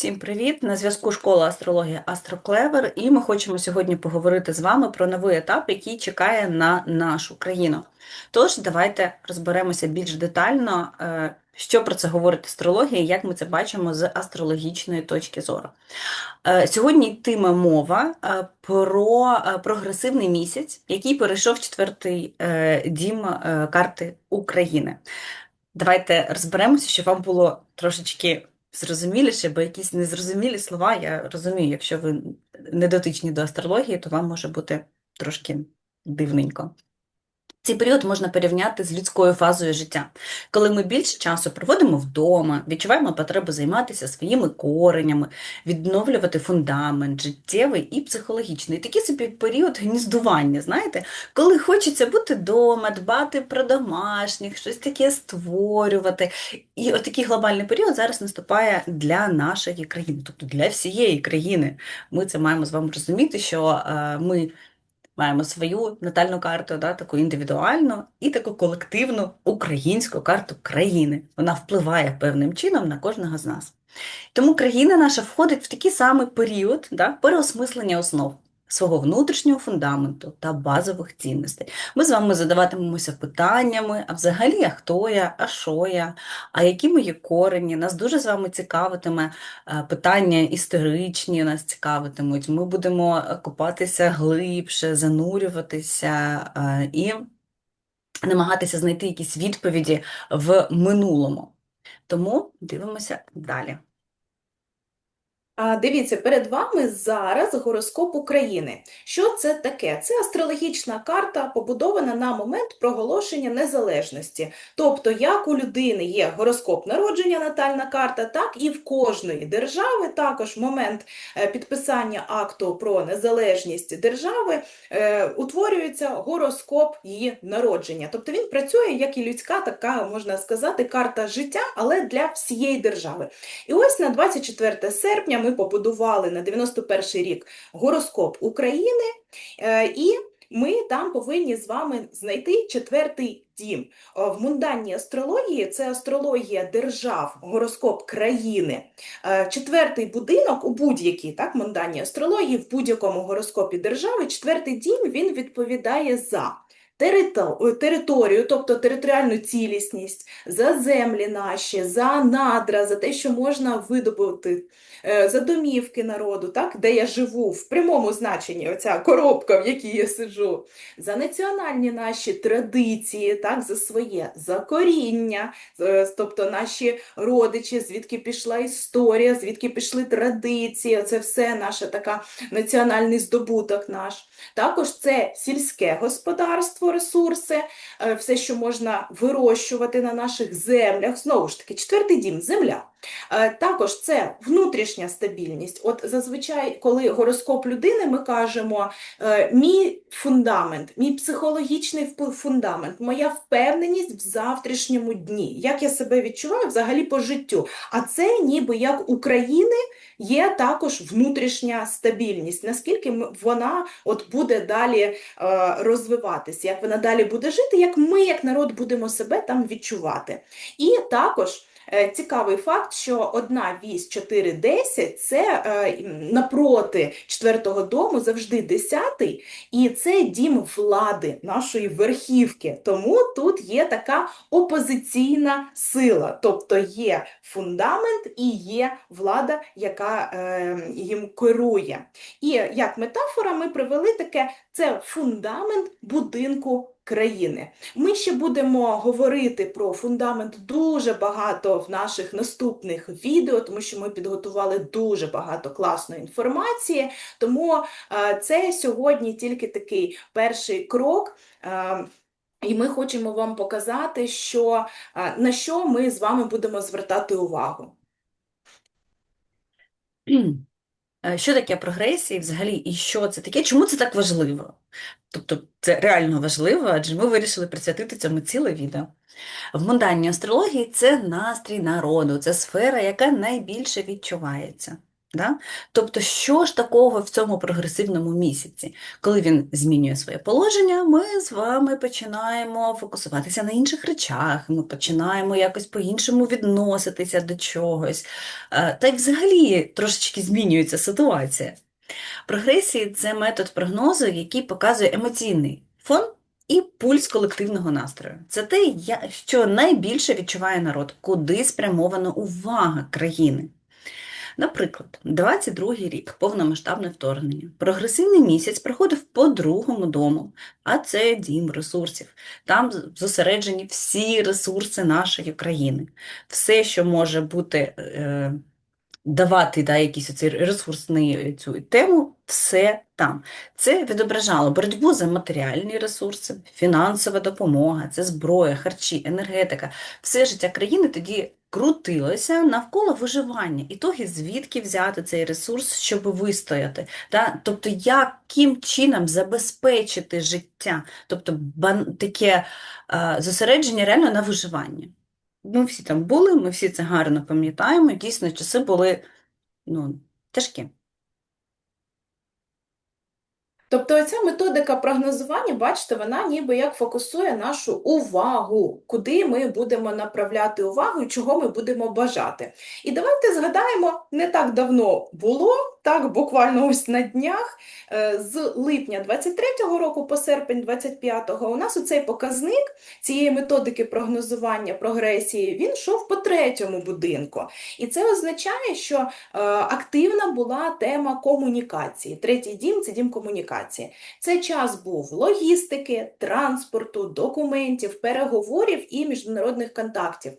Всім привіт! На зв'язку школа астрології Астроклевер, і ми хочемо сьогодні поговорити з вами про новий етап, який чекає на нашу країну. Тож, давайте розберемося більш детально, е, що про це говорить астрологія, як ми це бачимо з астрологічної точки зору. Е, Сьогодні йтиме мова е, про прогресивний місяць, який перейшов четвертий дім карти України. Давайте розберемося, щоб вам було трошечки зрозуміліше, бо якісь незрозумілі слова, я розумію, якщо ви не дотичні до астрології, то вам може бути трошки дивненько. Цей період можна порівняти з людською фазою життя, коли ми більше часу проводимо вдома, відчуваємо потребу займатися своїми коренями, відновлювати фундамент, життєвий і психологічний. І Такий собі період гніздування, знаєте, коли хочеться бути вдома, дбати про домашніх, щось таке створювати. І отакий глобальний період зараз наступає для нашої країни, тобто для всієї країни. Ми це маємо з вами розуміти, що е, ми маємо свою натальну карту, да, таку індивідуальну і таку колективну українську карту країни. Вона впливає певним чином на кожного з нас. Тому країна наша входить в такий самий період да, переосмислення основ свого внутрішнього фундаменту та базових цінностей. Ми з вами задаватимемося питаннями, а взагалі, а хто я, а що я, а які мої корені. Нас дуже з вами цікавитиме е, питання історичні, нас цікавитимуть. Ми будемо е, копатися глибше, занурюватися е, і намагатися знайти якісь відповіді в минулому. Тому дивимося далі. Дивіться, перед вами зараз гороскоп України. Що це таке? Це астрологічна карта, побудована на момент проголошення незалежності. Тобто, як у людини є гороскоп народження, натальна карта, так і в кожної держави також момент е, підписання акту про незалежність держави е, утворюється гороскоп її народження. Тобто він працює як і людська, така можна сказати, карта життя, але для всієї держави. І ось на 24 серпня ми побудували на 91 рік гороскоп України, е, і ми там повинні з вами знайти четвертий дім. Е, В мунданній астрології це астрологія держав, гороскоп країни. Е, Четвертий будинок у будь-якій так, мунданній астрології, в будь-якому гороскопі держави, четвертий дім він відповідає за. Терито- Територію, тобто територіальну цілісність, за землі наші, за надра, за те, що можна видобути, е, за домівки народу, так, де я живу, в прямому значенні, оця коробка, в якій я сиджу, за національні наші традиції, так, за своє, за коріння, е, тобто наші родичі, звідки пішла історія, звідки пішли традиції, це все наша така національний здобуток наш. Також це сільське господарство, ресурси, е, все, що можна вирощувати на наших землях. Знову ж таки, четвертий дім земля. Е, Також це внутрішня стабільність. От зазвичай, коли гороскоп людини, ми кажемо е, мій фундамент, мій психологічний фундамент, моя впевненість в завтрашньому дні, як я себе відчуваю взагалі по життю. А це ніби як України є також внутрішня стабільність, наскільки вона от буде далі е, розвиватися, як вона далі буде жити, як ми, як народ, будемо себе там відчувати. І також цікавий факт, що одна вісь 4-10 це е, напроти четвертого дому завжди десятий, і це дім влади, нашої верхівки. Тому тут є така опозиційна сила, тобто є фундамент і є влада, яка е, їм керує. І як метафора ми привели таке: це фундамент будинку країни. Ми ще будемо говорити про фундамент дуже багато в наших наступних відео, тому що ми підготували дуже багато класної інформації. Тому е, це сьогодні тільки такий перший крок. е, і ми хочемо вам показати, що, е, на що ми з вами будемо звертати увагу. Що таке прогресія взагалі, і що це таке? Чому це так важливо? Тобто це реально важливо, адже ми вирішили присвятити цьому ціле відео. В мунданній астрології це настрій народу, це сфера, яка найбільше відчувається. Да? Тобто, що ж такого в цьому прогресивному місяці? Коли він змінює своє положення, ми з вами починаємо фокусуватися на інших речах, ми починаємо якось по-іншому відноситися до чогось. Е, Та й взагалі трошечки змінюється ситуація. Прогресії це метод прогнозу, який показує емоційний фон і пульс колективного настрою. Це те, що найбільше відчуває народ, куди спрямована увага країни. Наприклад, 22-й рік, повномасштабне вторгнення. Прогресивний місяць проходив по другому дому, а це дім ресурсів. Там зосереджені всі ресурси нашої країни. Все, що може бути, е, давати да, якийсь оцей ресурсний цю тему, все там. Це відображало боротьбу за матеріальні ресурси, фінансова допомога, це зброя, харчі, енергетика. Все життя країни тоді крутилося навколо виживання. І того, звідки взяти цей ресурс, щоб вистояти. Да? Тобто, яким чином забезпечити життя, тобто таке е, зосередження реально на виживання. Ми всі там були, ми всі це гарно пам'ятаємо. Дійсно, часи були ну, тяжкі. Тобто ця методика прогнозування, бачите, вона ніби як фокусує нашу увагу, куди ми будемо направляти увагу і чого ми будемо бажати. І давайте згадаємо, не так давно було, так буквально ось на днях, е, з липня 23-го року по серпень 25-го, у нас оцей показник цієї методики прогнозування прогресії, він йшов по третьому будинку. І це означає, що е, активна була тема комунікації. Третій дім це дім комунікації. Це час був логістики, транспорту, документів, переговорів і міжнародних контактів.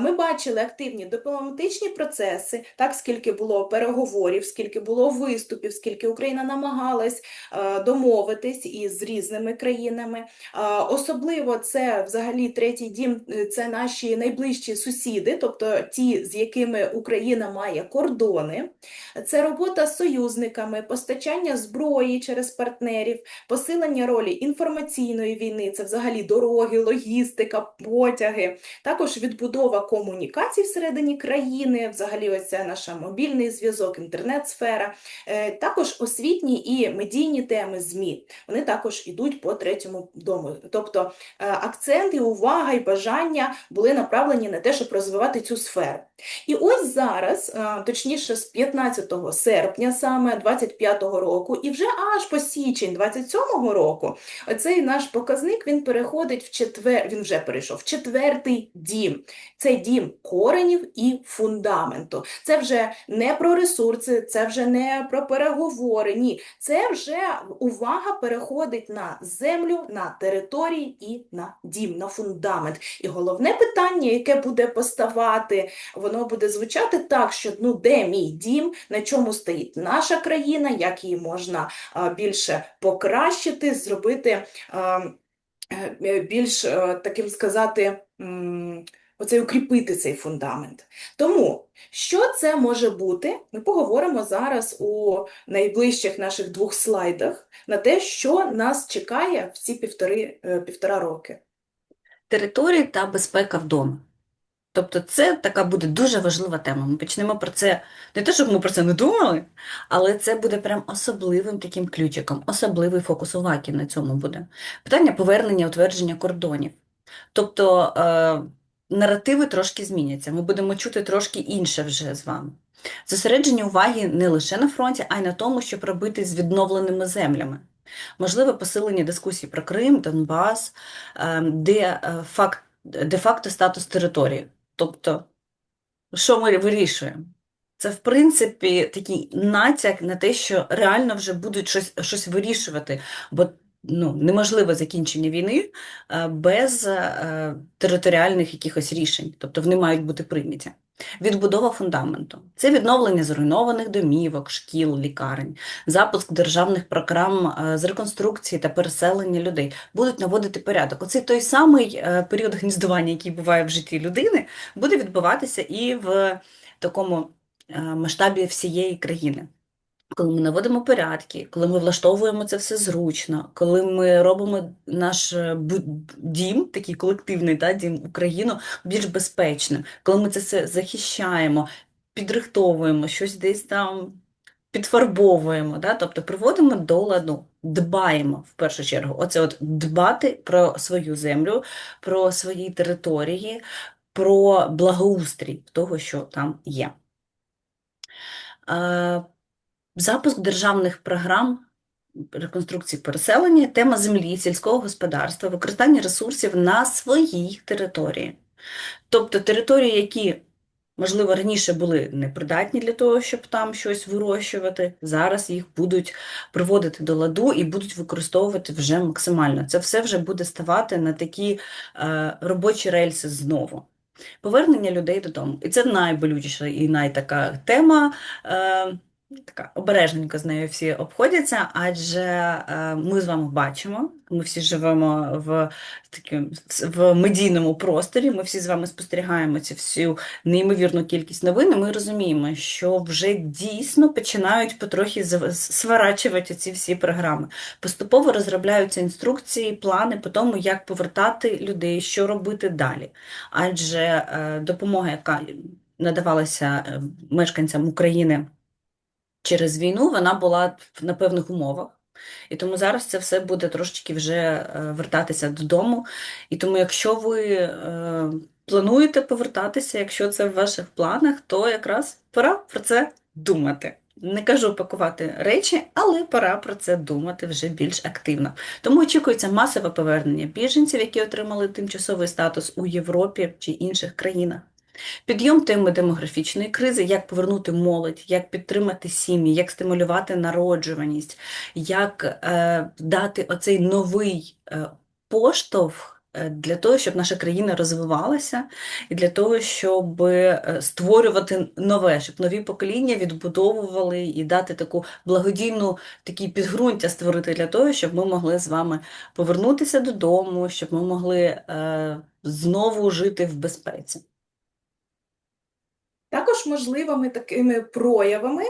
Ми бачили активні дипломатичні процеси, так скільки було переговорів, скільки було виступів, скільки Україна намагалась домовитись із різними країнами. Особливо це взагалі третій дім, е, це наші найближчі сусіди, тобто ті, з якими Україна має кордони. Це робота з союзниками, постачання зброї через партнерів, посилення ролі інформаційної війни, це взагалі дороги, логістика, потяги, також відбудова комунікацій всередині країни, взагалі ось це наш мобільний зв'язок, інтернет-сфера, Е, також освітні і медійні теми ЗМІ. Вони також йдуть по третьому дому. Тобто е, акцент і увага і бажання були направлені на те, щоб розвивати цю сферу. І ось зараз, е, точніше, з 15 серпня саме 25-го року, і вже аж по січень 27-го року, оцей наш показник він переходить в четвер, він вже перейшов в четвертий дім. Це дім коренів і фундаменту. Це вже не про ресурси, це вже не про переговори. Ні, це вже увага переходить на землю, на території і на дім, на фундамент. І головне питання, яке буде поставати, воно буде звучати так, що ну де мій дім, на чому стоїть наша країна, як її можна більше покращити, зробити е, більш е, таким сказати. Оцей укріпити цей фундамент. Тому, що це може бути, ми поговоримо зараз у найближчих наших двох слайдах на те, що нас чекає в ці півтори, е, півтора роки. Території та безпека вдома. Тобто це така буде дуже важлива тема. Ми почнемо про це, не те, щоб ми про це не думали, але це буде прям особливим таким ключиком, особливий фокус уваги на цьому буде. Питання повернення, утвердження кордонів. Тобто е, наративи трошки зміняться, ми будемо чути трошки інше вже з вами. Зосередження уваги не лише на фронті, а й на тому, щоб робити з відновленими землями. Можливе посилення дискусій про Крим, Донбас, е, де е, факт, де-факто статус території. Тобто, що ми вирішуємо? Це, в принципі, такий натяк на те, що реально вже будуть щось, щось вирішувати, бо ну, неможливе закінчення війни е, без е, територіальних якихось рішень, тобто вони мають бути прийняті. Відбудова фундаменту – це відновлення зруйнованих домівок, шкіл, лікарень, запуск державних програм е, з реконструкції та переселення людей будуть наводити порядок. Оцей той самий період гніздування, який буває в житті людини, буде відбуватися і в такому масштабі всієї країни. Коли ми наводимо порядки, коли ми влаштовуємо це все зручно, коли ми робимо наш е, дім, такий колективний да, дім Україну, більш безпечним, коли ми це все захищаємо, підрихтовуємо, щось десь там підфарбовуємо, да? Тобто приводимо до ладу, дбаємо в першу чергу. Оце от дбати про свою землю, про свої території, про благоустрій того, що там є. Запуск державних програм реконструкції переселення, тема землі, сільського господарства, використання ресурсів на своїй території. Тобто території, які, можливо, раніше були непридатні для того, щоб там щось вирощувати, зараз їх будуть приводити до ладу і будуть використовувати вже максимально. Це все вже буде ставати на такі е, робочі рельси знову. Повернення людей додому. І це найболючіша і найтака тема. Е, така обережненько з нею всі обходяться, адже е, ми з вами бачимо, ми всі живемо в таким в медійному просторі. Ми всі з вами спостерігаємо цю всю неймовірну кількість новин. Ми розуміємо, що вже дійсно починають потрохи сворачувати ці всі програми. Поступово розробляються інструкції, плани по тому, як повертати людей, що робити далі. Адже е, допомога, яка надавалася е, мешканцям України через війну, вона була на певних умовах. І тому зараз це все буде трошечки вже е, вертатися додому. І тому, якщо ви е, плануєте повертатися, якщо це в ваших планах, то якраз пора про це думати. Не кажу пакувати речі, але пора про це думати вже більш активно. Тому очікується масове повернення біженців, які отримали тимчасовий статус у Європі чи інших країнах. Підйом теми демографічної кризи, як повернути молодь, як підтримати сім'ї, як стимулювати народжуваність, як е, дати оцей новий е, поштовх е, для того, щоб наша країна розвивалася, і для того, щоб е, створювати нове, щоб нові покоління відбудовували і дати таку благодійну такі підґрунтя створити для того, щоб ми могли з вами повернутися додому, щоб ми могли е, знову жити в безпеці. Можливими такими проявами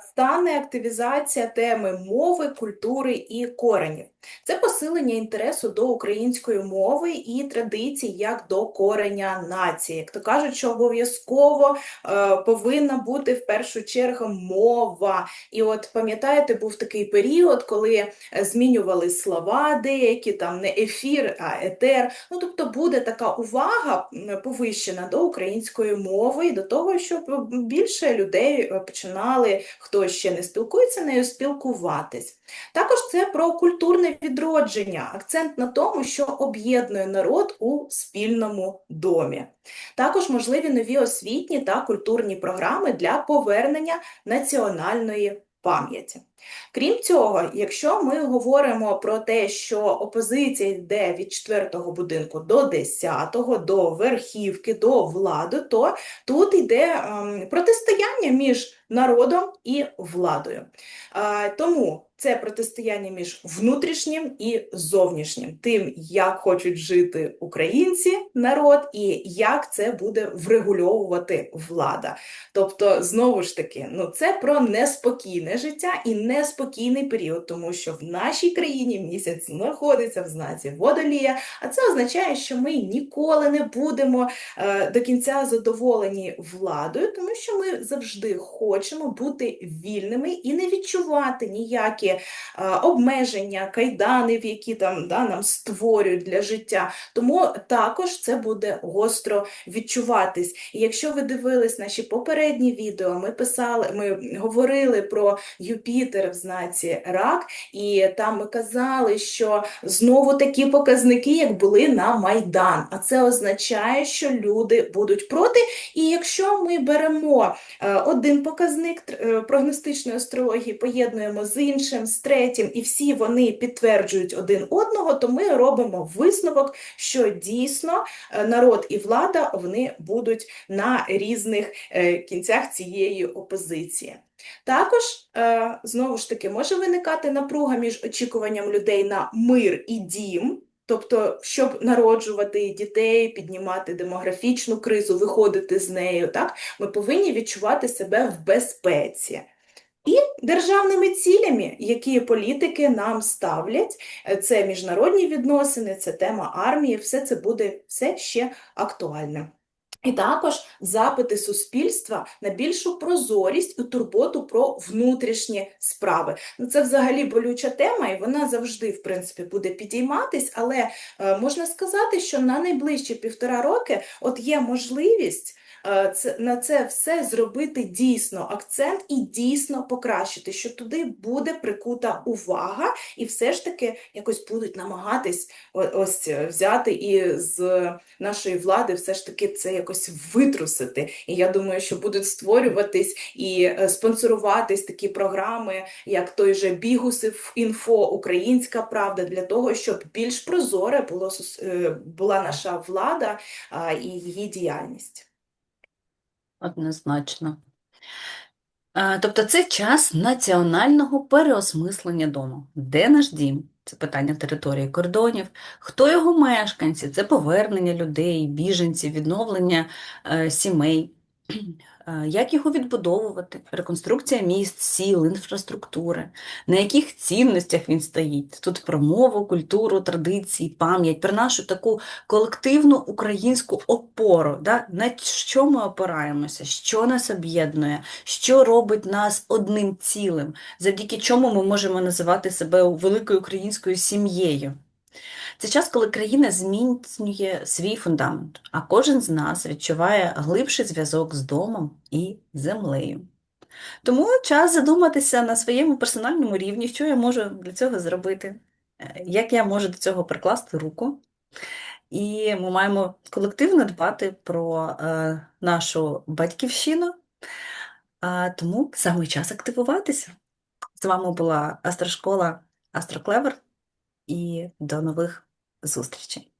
стане активізація теми мови, культури і коренів. Це посилення інтересу до української мови і традицій як до кореня нації. Як то кажуть, що обов'язково е, повинна бути в першу чергу мова. І от пам'ятаєте, був такий період, коли е, змінювали слова деякі, там не ефір, а етер. Ну тобто буде така увага повищена до української мови і до того, щоб більше людей е, починали, хто ще не спілкується нею, спілкуватись. Також це про культурне відродження, акцент на тому, що об'єднує народ у спільному домі. Також можливі нові освітні та культурні програми для повернення національної пам'яті. Крім цього, якщо ми говоримо про те, що опозиція йде від 4-го будинку до 10-го, до верхівки, до влади, то тут йде ем, протистояння між народом і владою. Тому це протистояння між внутрішнім і зовнішнім, тим, як хочуть жити українці, народ, і як це буде врегульовувати влада. Тобто, знову ж таки, ну це про неспокійне життя і неспокійний період, тому що в нашій країні місяць знаходиться в знаці водолія, а це означає, що ми ніколи не будемо е, до кінця задоволені владою, тому що ми завжди хочемо бути вільними і не відчувати ніякі е, обмеження, кайданів, які там да, нам створюють для життя. Тому також це буде гостро відчуватись. І якщо ви дивились наші попередні відео, ми писали, ми говорили про Юпітер в знаці рак, і там ми казали, що знову такі показники, як були на Майдан. А це означає, що люди будуть проти. І якщо ми беремо е, один показник е, прогностичної астрології, поєднуємо з іншим, з третім, і всі вони підтверджують один одного, то ми робимо висновок, що дійсно е, народ і влада вони будуть на різних кінцях цієї опозиції. Також, е, знову ж таки, може виникати напруга між очікуванням людей на мир і дім, тобто, щоб народжувати дітей, піднімати демографічну кризу, виходити з нею, так, ми повинні відчувати себе в безпеці. І державними цілями, які політики нам ставлять, е, це міжнародні відносини, це тема армії, все це буде все ще актуальним. І також запити суспільства на більшу прозорість і турботу про внутрішні справи. Ну, це взагалі болюча тема, і вона завжди, в принципі, буде підійматись, але е, можна сказати, що на найближчі півтора роки от є можливість на це все зробити дійсно акцент і дійсно покращити, що туди буде прикута увага, і все ж таки якось будуть намагатись ось е, взяти і з нашої влади все ж таки це якось витрусити. І я думаю, що будуть створюватись і е, спонсоруватись такі програми, як той же Бігусів інфо, Українська Правда, для того, щоб більш прозоре було е, була наша влада і її діяльність. Однозначно. Тобто це час національного переосмислення дому. Де наш дім? Це питання території кордонів. Хто його мешканці? Це повернення людей, біженців, відновлення е, сімей. Е, Як його відбудовувати? Реконструкція міст, сіл, інфраструктури. На яких цінностях він стоїть? Тут про мову, культуру, традиції, пам'ять, про нашу таку колективну українську опору. Да? На що ми опираємося, що нас об'єднує, що робить нас одним цілим, завдяки чому ми можемо називати себе великою українською сім'єю. Це час, коли країна зміцнює свій фундамент, а кожен з нас відчуває глибший зв'язок з домом і землею. Тому час задуматися на своєму персональному рівні, що я можу для цього зробити, е, як я можу до цього прикласти руку. І ми маємо колективно дбати про е, нашу батьківщину, а тому саме час активуватися. З вами була Астрошкола Астроклевер і до нових зустрічей.